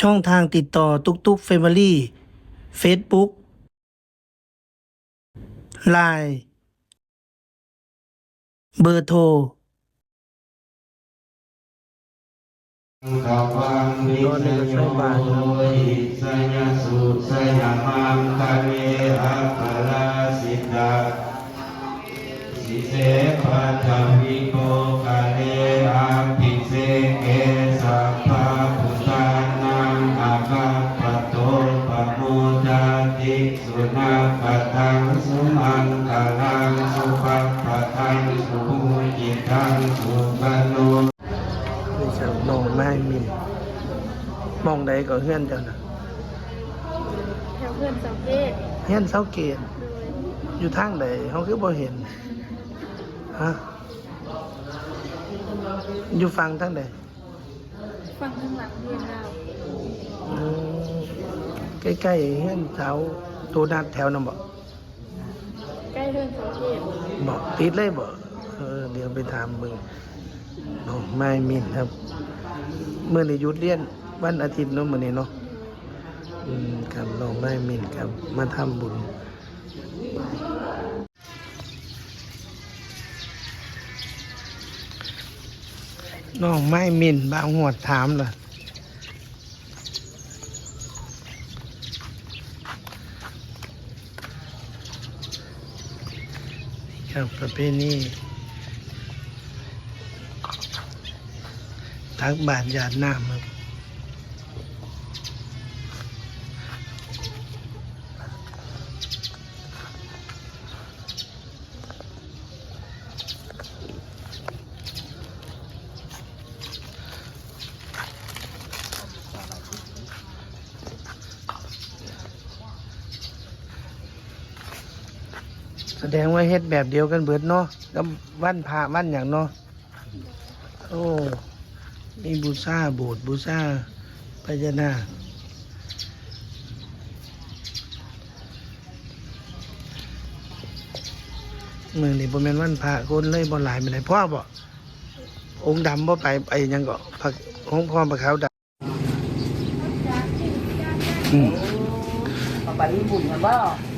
ช่องทางติดต่อตุกตุกเฟมิลี่เฟซบุ๊กไลน์เบอร์โทรขวังวิสโยหิสยสุสยมังคะเวอัปปะลาสิตาสิเสปัทวิโก ก็เฮือนเจ้านะแถวเพื่อนสังเกตเฮือนเสาเกตโดยอยู่ทางใดเขาคือบ่เห็นฮะอยู่ฟังทางใดฟังข้างหลังเรียนเราอืมใกล้ๆเฮือนเสาตัวนัดแถวนั้นบ่ใกล้เพื่อนสังเกตบอกติดเลยบ่เออเดี๋ยวไปถามมึงน้องไม้มินครับ เมื่อในหยุดเรียน วันอาทิตย์เนาะมื้อนี้เนาะอืมครับน้องไม้มินครับ มาทำบุญน้องไม้มินบางหัวดถามเล่ะครับประเพณีตักบาตรหยาดน้ำครับ แสดงว่าเฮ็ดแบบเดียวกันเบิดเนาะกับวันพระวันอย่างเนาะโอ้มีบูชาโบสถ์บูชาพญานาคมือนี่บ่แม่นวันพระคนเลยบ่หลายไปไหนใดพ่อบ่องค์ดำบ่ไปไปหยังก็พระของพ่อพระขาวดำอืมมาไปญี่ปุ่นกันบ่เอาที่เข้า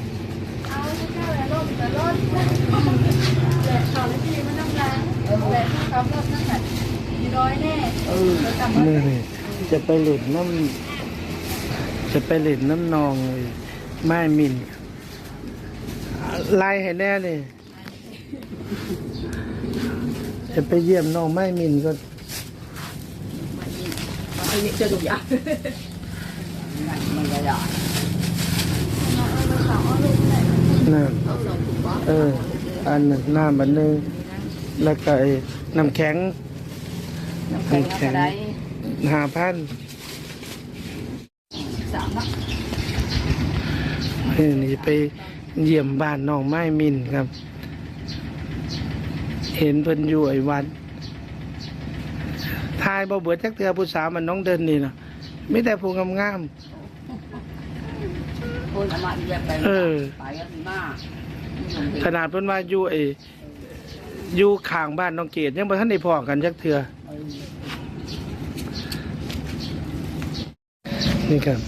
แล้วล่มแต่รถแหลกเขาแล้วที่มันน้ำล้างแหลกที่เขารถนั่งแบบมีร้อยแน่เออจะจำว่ามือนี่จะไปเล่นน้ำจะไปเล่นน้ำนองเลยไม้มินไล่ให้แน่เลยจะไปเยี่ยมน้องไม้มินก็มาที่นี่เจอทุกอย่างมันก็อยาก เอาลูกแหลก น้ำเออ อันนั้นน้ำอันหนึงแล้วก็ไอ้น้ำแข็ง น้ำแข็งก็ได้หาพันสามนะเออนี่ไปเยี่ยมบ้านน้องไม้มินครับ เห็นเพิ่นอยู่ไอ้วัดทายบ่เบิดจักเทือผู้สาวมันน้องเดินนี่นะไม่แต่ผู้งาม คนอามาอีแบบไปเออ ไปกันหน้าขนาดเพิ่นว่าอยู่ไอ้อยู่ข้างบ้านน้องเกดยังบ่ทันได้พอกันจักเทือนี่ครับ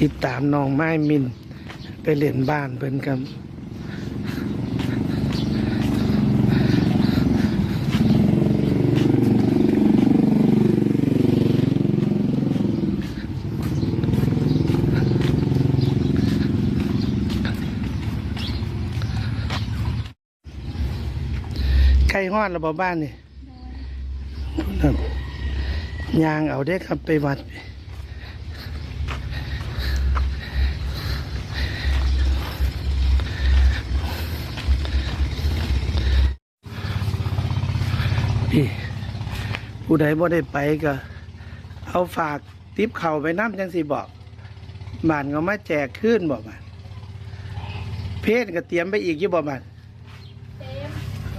ติดตามน้องไม้มิน ไปเล่นบ้านเพิ่นครับ ไก่ห้อนระบบ้านนี่ครับยางเอาได้ครับไปวัด พี่ ผู้ใดบ่ได้ไปก็ เอาฝากติบเข่าไปน้ำจังสิบอกบานก็มาแจกขึ้นบอกบานเพศก็เตรียมไปอีกยี่บอกบาน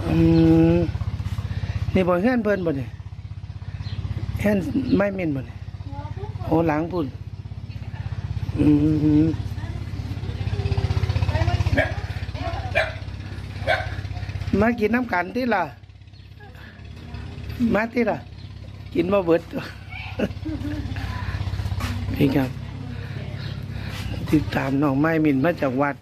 อืมนี่บ่เฮือนเพิ่นบ่นี่เฮือนไม่เม่นบ่นี่หัวปุ๊บโอ้หลังพุ่นอืมมากินน้ำกันที่ล่ะ มาที่ล่ะ กินบ่เบิดนี่ครับ ติดตามน้องไม้มินมาจากวัด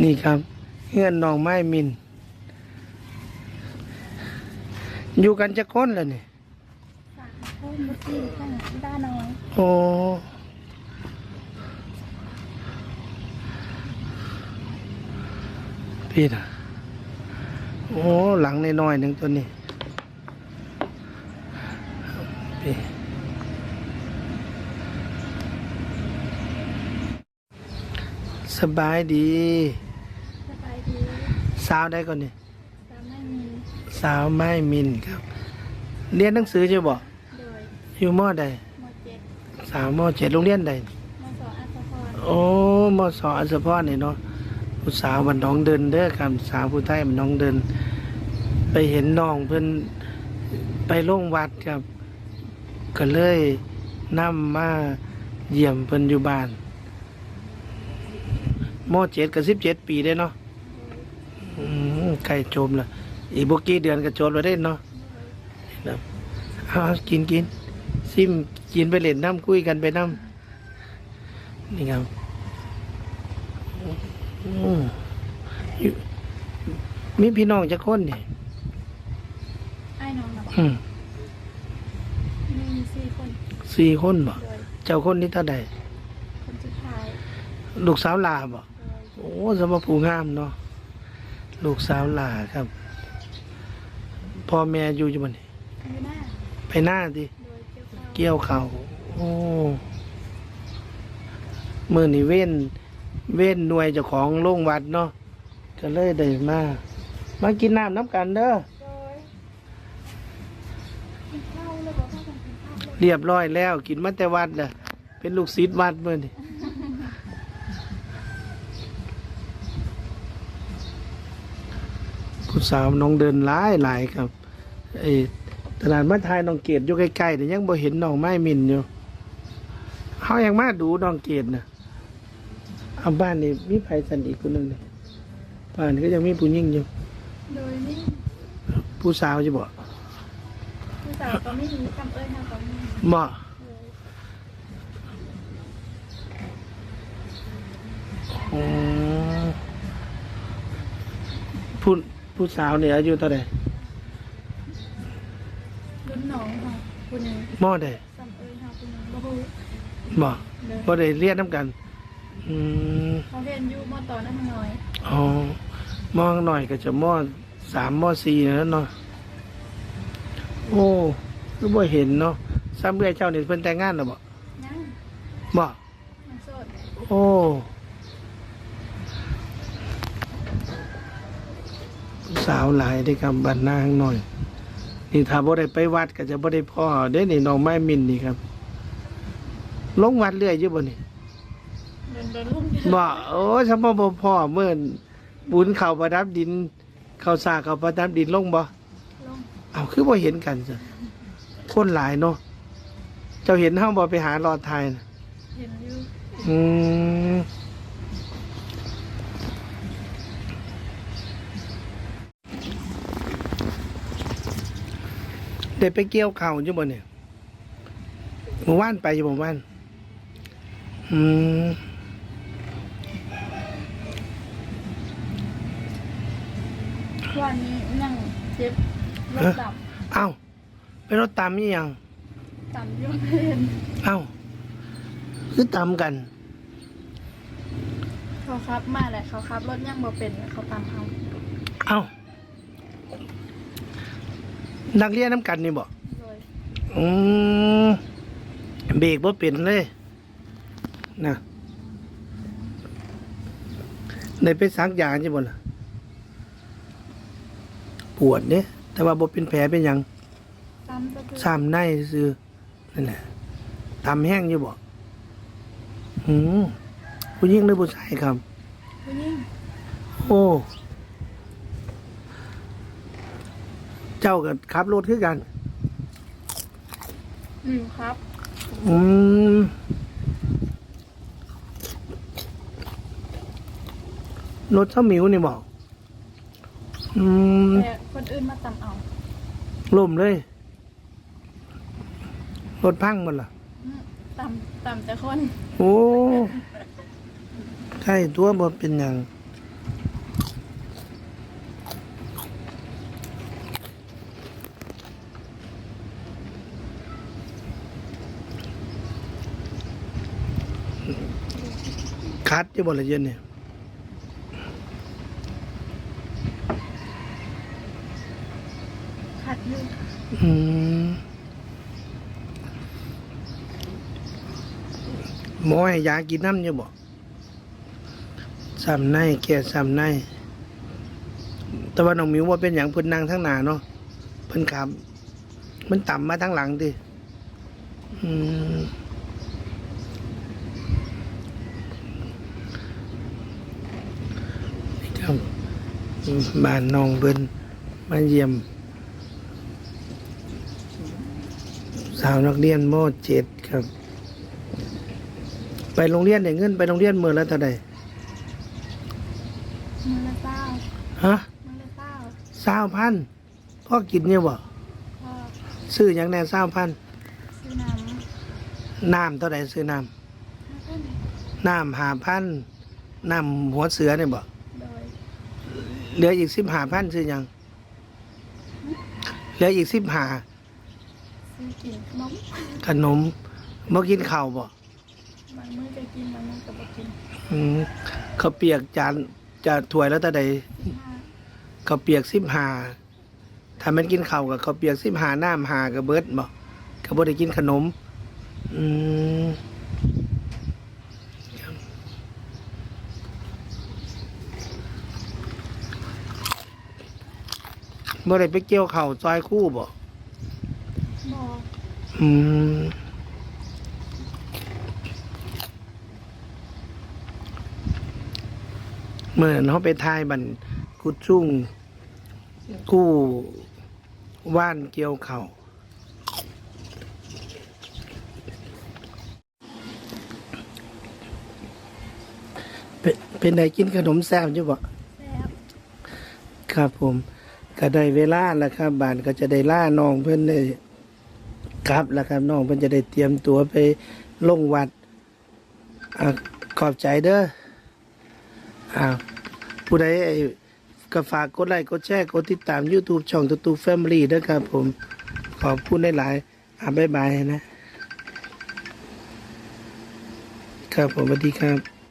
นี่ครับเงื่อนน้องไม้มิน อยู่กันจะค้นแล้วนี่สามคนบุตรีข้างด้านน้อยโอ้พี่นะโอ้ หลังน้อยๆหนึ่งตัวนี้ สบายดี สบายดีสาวได้ก่อนนี่สามไม่มีสาวไม้มินครับ เรียนหนังสือใช่บ่โดยอยู่มอใดหมดเจ็ดสาวมอเจ็ดโรงเรียนใดมสออัสพรโอ้มอสออัสสพรนี่เนาะผู้สาวมันน้องเดินเด้อครับสาวผู้ไทยมันน้องเดิน ไปเห็นน้องเพิ่นไปโรงวัดครับ ก็เลยนำมาเยี่ยมเพิ่นอยู่บ้าน มอเจ็ดกับสิบเจ็ดปีได้เนาะอืมใกล้โจมและอีกบกี่เดือนก็โจมแล้วได้เนาะนะเอากินกินซิมกินไปเล่นน้ำคุยกันไปน้ำนี่ครับอืมอยู่มีพี่น้องจะคนนี่ไอ้น้องนะอืมมีสี่คนสี่คนบ่โดยเจ้าคนนี้เท่าใดคนสุดท้ายลูกสาวลาบ่โดยโอ้สมภูงามเนาะลูกสาวหลาครับพ่อแม่อยู่อยู่บ่นี่อยู่หน้าไปหน้าดิเกี่ยวข้าวเกี่ยวเขาโอ้เมื่อนี่เว้น เว้นหน่วยเจ้าของโรงวัดเนาะก็เลยได้มามากินน้ำน้ำกันเด้อโดยกินข้าวเลยบอกว่ากันกินข้าวเรียบร้อยแล้วกินมาแต่วัดน่ะเป็นลูกศิษย์วัดเมื่อนี่ ผู้สาวน้องเดินหลายหลายครับไอ้ตลาดมาทายน้องเกดอยู่ใกล้ๆแต่ยังบ่เห็นน้องไม้มินอยู่เขายังมาดูน้องเกดนะเอาบ้านนี่มีไผสันอีกคนหนึ่งเลยบ้านก็ยังมีผู้หญิงอยู่โดยนี่ผู้สาวจะบอกผู้สาวก็ไม่มีคำเอ้ยนะก็ไม่มีเหมาะเลยอ๋อ ผู้ผู้สาวเนี่ยอายุเท่าไหร่รุ่นน้องค่ะคุณหนึ่งหม้อใดคำเอ้ยค่ะคุณหนึ่งบ่ฮู้เหมาะเลยบ่ได้เรียนน้ำกันอืมเขาเรียนอยู่มอต่อนั่นน้อยอ๋อมองหน่อยก็จะมอสามมอสี่แล้วเนาะโอ้ก็บ่เห็นเนาะซ้ำเรื่อยเจ้านี่เพิ่นแต่งงานแล้วบ่ยังบ่มันโสดโอ้ สาวหลายได้คำบันนางหน่อย นี่ถ้าบ่ได้ไปวัดก็จะบ่ได้พ่อเด้นี่น้องไม้มินนี่ครับ ลงวัดเรื่อยอยู่บ่นี่เดินเดินลุ่มบ่โอ้ยสมบ่บ่พ่อเมื่อนบุญเข้าประดับดิน เข้าสากเข้าประดับดินลงบ่ลงเอาคือบ่เห็นกันจ้ะคนหลายเนาะเจ้าเห็นเฮาบ่ไปหารอดทายนะเห็นอยู่อืม ได้ไปเกี่ยวข้าวอยู่บ่เนี่ยเมื่อวานไปอยู่บ่เมื่อวานอืมวันนี้นั่งเจ็บรถดับเอ้าไปรถตามนี่ยังต่ำอยุ่งเห็นเอ้าคือตามกันเขาขับมาแหละเขาขับรถยังบ่เป็นเขาตามเขาเอ้า นักเรียนน้ำกันนี่บ่โดยอืมเบรกบ่เป็นเลยนะได้ไปซักยาใช่บ่ล่ะปวดเนี่ยแต่ว่าบ่เป็นแผลเป็นหยังตามก็คือซ้ำในซื่อนั่นแหละทำแห้งอยู่บ่หืมผู้หญิงหรือผู้ชายครับผู้หญิงโอ้ เจ้ากับขับรถคือกัน อืมครับ อืมรถเท่าหมิวนี่บอก อืมแต่คนอื่นมาตำเอาล่มเลย รถพังหมันล่ะ อืมตำตำแต่คน โอ้ ใช่ตัวบดเป็นอย่าง คัดจะบดละเย็นเนี่ยขัดอยืดอืมหมอให้ยากินน้ำอยู่บ่ซ้ำในแก่ซ้ำใน แต่ว่าน้องมิวว่าเป็นอย่างเพิ่นนั่งทั้งหน้าเนาะเพิ่นขับ มันต่ำมาทั้งหลังดิอืมนี่ครับ บ้านน้องเพิ่นมาเยี่ยม สาวนักเรียนมเจ็ดครับ ไปโรงเรียนเนี่ยเงินไปโรงเรียนเมื่อแล้วเท่าใดมือละเต้าฮะมือละเต้าสาวพันพ่อกินเนี่ยบ่ก็ซื้ออย่างแน่สาวพันซื้อน้ำน้ำเท่าใดซื้อน้แล้วก็ำน้ำหาพันน้ำหัวเสือเนี่ยบ่โดย เหลืออีกสิบหาพันซื้อหยังเหลืออีกสิบหาซื้อกินขนมขนมบ่กินข้าวบ่บางมื้อจะกินบางมื้อก็บ่กินอืมข้าวเปียกจานจะถ้วยแล้วเท่าใดห้าข้าวเปียกสิบหาถ้ามันกินข้าวกับข้าวเปียกสิบหาน้ำหากับเบิดบ่ก็บ่ได้กินขนม อืมครับ บ่ได้ไปเกี่ยวเข่าวซอยคู่บ่บ่อืมเมื่อนั้นเขาไปทายบันกุดซุ่งกู้ว่านเกี่ยวเข่าวเป็นเป็นไดกินขนมแซ่บอยู่บ่แซ่บครับผม ก็ได้เวลาแล้วครับบ้านก็จะได้ล่าน้องเพื่อนได้ครับแล้วครับน้องเพื่อนจะได้เตรียมตัวไปลงวัดอขอบใจเด้ออ้าวผู้ใดไอก็ฝากกดไลค์กดแชร์กดติดตาม YouTube ช่องตูตูแฟมิลี่ด้วยครับผม ขอบคุณหลายๆอะบ๊ายบายนะ ครับผมสวัสดีครับ